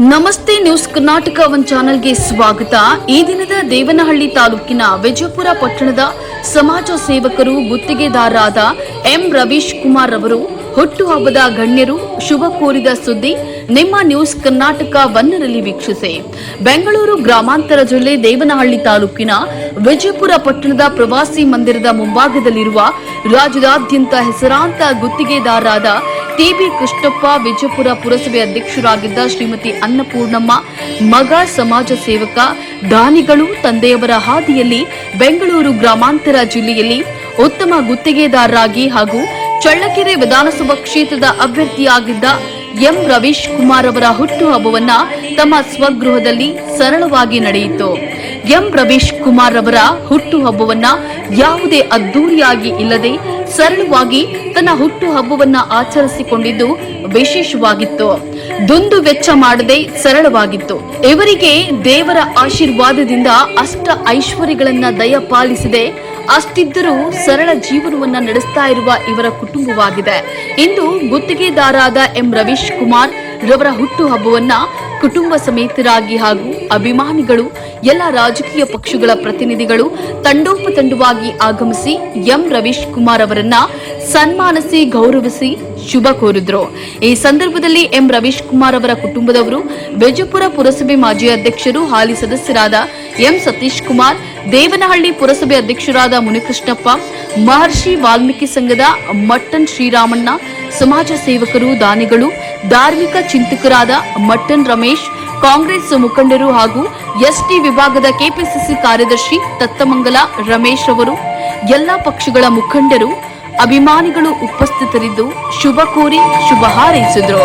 ನಮಸ್ತೆ news Karnataka one ಚಾನೆಲ್ಗೆ ಸ್ವಾಗತ. ಈ ದಿನದ ದೇವನಹಳ್ಳಿ ತಾಲೂಕಿನ ವಿಜಯಪುರ ಪಟ್ಟಣದ ಸಮಾಜ ಸೇವಕರು ಗುತ್ತಿಗೆದಾರರಾದ ಎಂ ರವೀಶ್ ಕುಮಾರ್ ಅವರು ಹುಟ್ಟುಹಬ್ಬದ ಗಣ್ಯರು, ಶುಭ ಕೋರಿದ ಸುದ್ದಿ ನಿಮ್ಮ ನ್ಯೂಸ್ ಕರ್ನಾಟಕ ಒನ್ನರಲ್ಲಿ ವೀಕ್ಷಿಸಿ. ಬೆಂಗಳೂರು ಗ್ರಾಮಾಂತರ ಜಿಲ್ಲೆ ದೇವನಹಳ್ಳಿ ತಾಲೂಕಿನ ವಿಜಯಪುರ ಪಟ್ಟಣದ ಪ್ರವಾಸಿ ಮಂದಿರದ ಮುಂಭಾಗದಲ್ಲಿರುವ ರಾಜ್ಯದಾದ್ಯಂತ ಹೆಸರಾಂತ ಗುತ್ತಿಗೆದಾರರಾದ ಟಿಬಿ ಕೃಷ್ಣಪ್ಪ ವಿಜಯಪುರ ಪುರಸಭೆ ಅಧ್ಯಕ್ಷರಾಗಿದ್ದ ಶ್ರೀಮತಿ ಅನ್ನಪೂರ್ಣಮ್ಮ, ಮಗ ಸಮಾಜ ಸೇವಕ ದಾನಿಗಳು ತಂದೆಯವರ ಹಾದಿಯಲ್ಲಿ ಬೆಂಗಳೂರು ಗ್ರಾಮಾಂತರ ಜಿಲ್ಲೆಯಲ್ಲಿ ಉತ್ತಮ ಗುತ್ತಿಗೆದಾರರಾಗಿ ಹಾಗೂ ಚಳ್ಳಕೆರೆ ವಿಧಾನಸಭಾ ಕ್ಷೇತ್ರದ ಅಭ್ಯರ್ಥಿಯಾಗಿದ್ದ ಎಂ ರವೀಶ್ ಕುಮಾರ್ ಅವರ ಹುಟ್ಟುಹಬ್ಬವನ್ನ ತಮ್ಮ ಸ್ವಗೃಹದಲ್ಲಿ ಸರಳವಾಗಿ ನಡೆಯಿತು. ಎಂ ರಮೇಶ್ ಕುಮಾರ್ ಅವರ ಹುಟ್ಟುಹಬ್ಬವನ್ನ ಯಾವುದೇ ಅದ್ದೂರಿಯಾಗಿ ಇಲ್ಲದೆ ಸರಳವಾಗಿ ತನ್ನ ಹುಟ್ಟುಹಬ್ಬವನ್ನ ಆಚರಿಸಿಕೊಂಡಿದ್ದು ವಿಶೇಷವಾಗಿತ್ತು. ದುಂದು ವೆಚ್ಚ ಮಾಡದೆ ಸರಳವಾಗಿತ್ತು. ಇವರಿಗೆ ದೇವರ ಆಶೀರ್ವಾದದಿಂದ ಅಷ್ಟ ಐಶ್ವರ್ಯಗಳನ್ನ ದಯಪಾಲಿಸಿದೆ ಅಷ್ಟಿದ್ದರೂ ಸರಳ ಜೀವನವನ್ನ ನಡೆಸ್ತಾ ಇರುವ ಇವರ ಕುಟುಂಬವಾಗಿದೆ. ಇಂದು ಗುತ್ತಿಗೆದಾರಾದ ಎಂ ರವೀಶ್ ಕುಮಾರ್ ರವರ ಹುಟ್ಟುಹಬ್ಬವನ್ನ ಕುಟುಂಬ ಸಮೇತರಾಗಿ ಹಾಗೂ ಅಭಿಮಾನಿಗಳು, ಎಲ್ಲ ರಾಜಕೀಯ ಪಕ್ಷಗಳ ಪ್ರತಿನಿಧಿಗಳು ತಂಡೋಪತಂಡವಾಗಿ ಆಗಮಿಸಿ ಎಂ ರವೀಶ್ ಕುಮಾರ್ ಅವರನ್ನ ಸನ್ಮಾನಿಸಿ, ಗೌರವಿಸಿ ಶುಭ ಕೋರಿದ್ರು. ಈ ಸಂದರ್ಭದಲ್ಲಿ ಎಂ ರವೀಶ್ ಕುಮಾರ್ ಅವರ ಕುಟುಂಬದವರು ವಿಜಯಪುರ ಪುರಸಭೆ ಮಾಜಿ ಅಧ್ಯಕ್ಷರು, ಹಾಲಿ ಸದಸ್ಯರಾದ ಎಂ ಸತೀಶ್ ಕುಮಾರ್, ದೇವನಹಳ್ಳಿ ಪುರಸಭೆ ಅಧ್ಯಕ್ಷರಾದ ಮುನಿಕೃಷ್ಣಪ್ಪ, ಮಹರ್ಷಿ ವಾಲ್ಮೀಕಿ ಸಂಘದ ಮಟ್ಟನ್ ಶ್ರೀರಾಮಣ್ಣ ಸಮಾಜ ಸೇವಕರು, ದಾನಿಗಳು, ಧಾರ್ಮಿಕ ಚಿಂತಕರಾದ ಮಟ್ಟನ್ ರಮೇಶ್, ಕಾಂಗ್ರೆಸ್ ಮುಖಂಡರು ಹಾಗೂ ಎಸ್ಟಿ ವಿಭಾಗದ ಕೆಪಿಸಿಸಿ ಕಾರ್ಯದರ್ಶಿ ತತ್ತಮಂಗಲ ರಮೇಶ್ ಅವರು ಎಲ್ಲಾ ಪಕ್ಷಗಳ ಮುಖಂಡರು, ಅಭಿಮಾನಿಗಳು ಉಪಸ್ಥಿತರಿದ್ದು ಶುಭ ಕೋರಿ ಶುಭ ಹಾರೈಸಿದ್ರು.